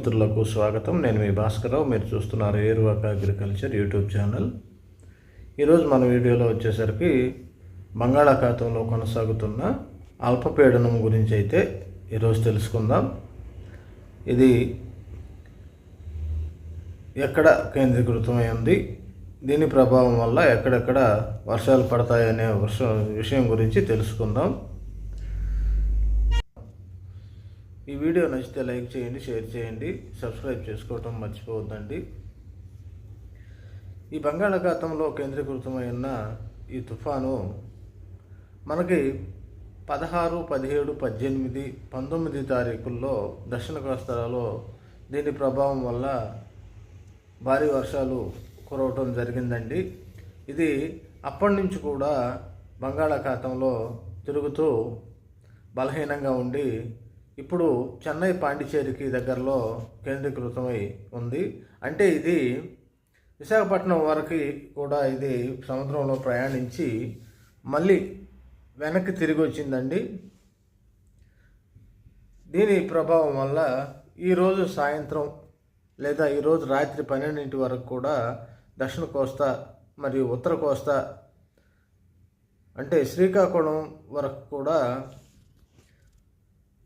మిత్రులకు స్వాగతం. నేను మీ భాస్కరరావు. మీరు చూస్తున్నారు ఏరువాక అగ్రికల్చర్ యూట్యూబ్ ఛానల్. ఈరోజు మన వీడియోలో వచ్చేసరికి బంగాళాఖాతంలో కొనసాగుతున్న అల్పపీడనం గురించి అయితే ఈరోజు తెలుసుకుందాం. ఇది ఎక్కడ కేంద్రీకృతమై ఉంది? దీని ప్రభావం వల్ల ఎక్కడెక్కడ వర్షాలు పడతాయనే విషయం గురించి తెలుసుకుందాం. ఈ వీడియో నచ్చితే లైక్ చేయండి షేర్ చేయండి సబ్స్క్రైబ్ చేసుకోవటం మర్చిపోవద్దండి. ఈ బంగాళాఖాతంలో కేంద్రీకృతమైన ఈ తుఫాను మనకి పదహారు పదిహేడు పద్దెనిమిది పంతొమ్మిది తారీఖుల్లో దక్షిణ కోస్తాలో దీని ప్రభావం వల్ల భారీ వర్షాలు కురవటం జరిగిందండి. ఇది అప్పటి నుంచి కూడా బంగాళాఖాతంలో తిరుగుతూ బలహీనంగా ఉండి ఇప్పుడు చెన్నై పాండిచేరికి దగ్గరలో కేంద్రీకృతమై ఉంది. అంటే ఇది విశాఖపట్నం వరకు కూడా ఇది సముద్రంలో ప్రయాణించి మళ్ళీ వెనక్కి తిరిగి వచ్చిందండి. దీని ప్రభావం వల్ల ఈరోజు సాయంత్రం లేదా ఈరోజు రాత్రి పన్నెండింటి వరకు కూడా దక్షిణ కోస్తా మరియు ఉత్తర కోస్తా అంటే శ్రీకాకుళం వరకు కూడా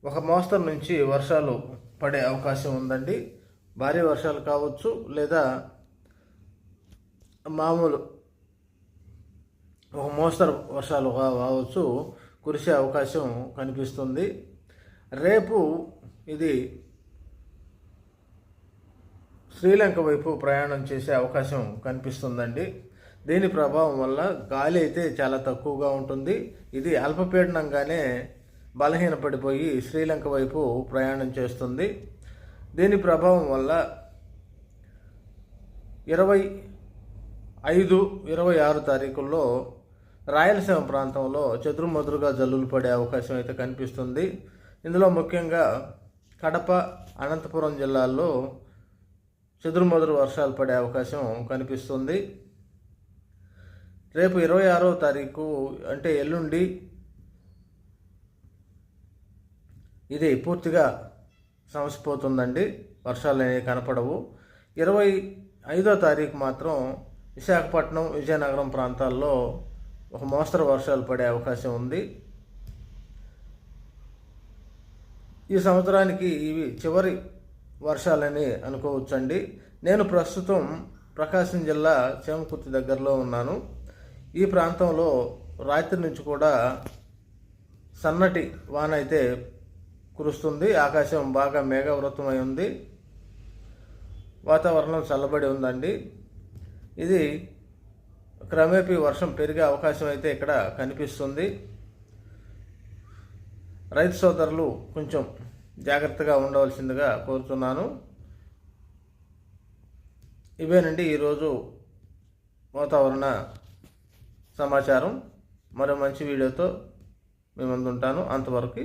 ఒక మోస్తరు నుంచి వర్షాలు పడే అవకాశం ఉందండి. భారీ వర్షాలు కావచ్చు లేదా మామూలు ఒక మోస్తరు వర్షాలు కావచ్చు కురిసే అవకాశం కనిపిస్తుంది. రేపు ఇది శ్రీలంక వైపు ప్రయాణం చేసే అవకాశం కనిపిస్తుందండి. దీని ప్రభావం వల్ల గాలి అయితే చాలా తక్కువగా ఉంటుంది. ఇది అల్పపీడనంగానే బలహీనపడిపోయి శ్రీలంక వైపు ప్రయాణం చేస్తుంది. దీని ప్రభావం వల్ల ఇరవై ఐదు ఇరవై ఆరు తారీఖుల్లో రాయలసీమ ప్రాంతంలో చతుర్మదురుగా జల్లులు పడే అవకాశం అయితే కనిపిస్తుంది. ఇందులో ముఖ్యంగా కడప అనంతపురం జిల్లాల్లో చెదురుమదురు వర్షాలు పడే అవకాశం కనిపిస్తుంది. రేపు ఇరవై ఆరో తారీఖు అంటే ఎల్లుండి ఇది పూర్తిగా సమసిపోతుందండి. వర్షాలు అనేవి కనపడవు. ఇరవై ఐదో తారీఖు మాత్రం విశాఖపట్నం విజయనగరం ప్రాంతాల్లో ఒక మోస్తరు వర్షాలు పడే అవకాశం ఉంది. ఈ సంవత్సరానికి ఇవి చివరి వర్షాలని అనుకోవచ్చండి. నేను ప్రస్తుతం ప్రకాశం జిల్లా చేమకుర్తి దగ్గరలో ఉన్నాను. ఈ ప్రాంతంలో రాత్రి నుంచి కూడా సన్నటి వాన అయితే కురుస్తుంది. ఆకాశం బాగా మేఘవృతమై ఉంది. వాతావరణం చల్లబడి ఉందండి. ఇది క్రమేపీ వర్షం పెరిగే అవకాశం అయితే ఇక్కడ కనిపిస్తుంది. రైతు సోదరులు కొంచెం జాగ్రత్తగా ఉండవలసిందిగా కోరుతున్నాను. ఇవేనండి ఈరోజు వాతావరణ సమాచారం. మరో మంచి వీడియోతో మేము అందుంటాను అంతవరకు